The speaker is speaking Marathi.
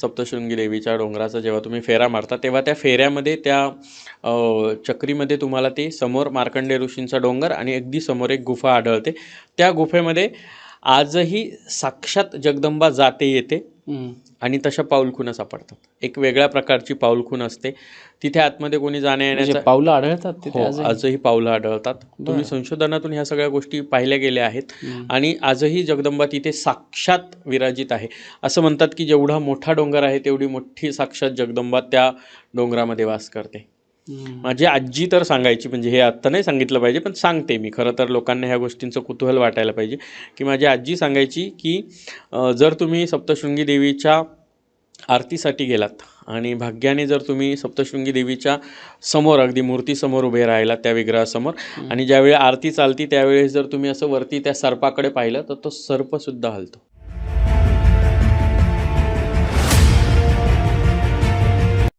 सप्तशृंगी देवीच्या डोंगराचा जेव्हा तुम्ही फेरा मारता तेव्हा त्या फेऱ्यामध्ये त्या चक्रीमध्ये तुम्हाला ते समोर मार्कंडे ऋषींचा डोंगर आणि अगदी समोर एक गुफा आढळते. त्या गुफेमध्ये आजही साक्षात जगदंबा जाते येते. आणि तशा पाऊलखुणा सापडतात. एक वेगळ्या प्रकारची पाऊलखूण असते. तिथे आतमध्ये कोणी जाण्या म्हणजे येण्याचा पावलं आढळतात हो आजही? पावलं आढळतात. तुम्ही संशोधनातून ह्या सगळ्या गोष्टी पाहिल्या गेल्या आहेत. आणि आजही जगदंबा तिथे साक्षात विराजित आहे. असं म्हणतात की जेवढा मोठा डोंगर आहे तेवढी मोठी साक्षात जगदंबा त्या डोंगरामध्ये वास करते. माझी आजी तर सांगायची म्हणजे हे आत्ता नाही सांगितलं पाहिजे पण सांगते मी. खरं तर लोकांना ह्या गोष्टींचं कुतूहल वाटायला पाहिजे. की माझी आजी सांगायची की जर तुम्ही सप्तशृंगी देवीच्या आरतीसाठी गेलात आणि भाग्याने जर तुम्ही सप्तशृंगी देवीच्या समोर अगदी मूर्तीसमोर उभे राहिलात त्या विग्रहासमोर आणि ज्यावेळी आरती चालती त्यावेळेस जर तुम्ही असं वरती त्या सर्पाकडे पाहिलं तर तो सर्पसुद्धा हलतो.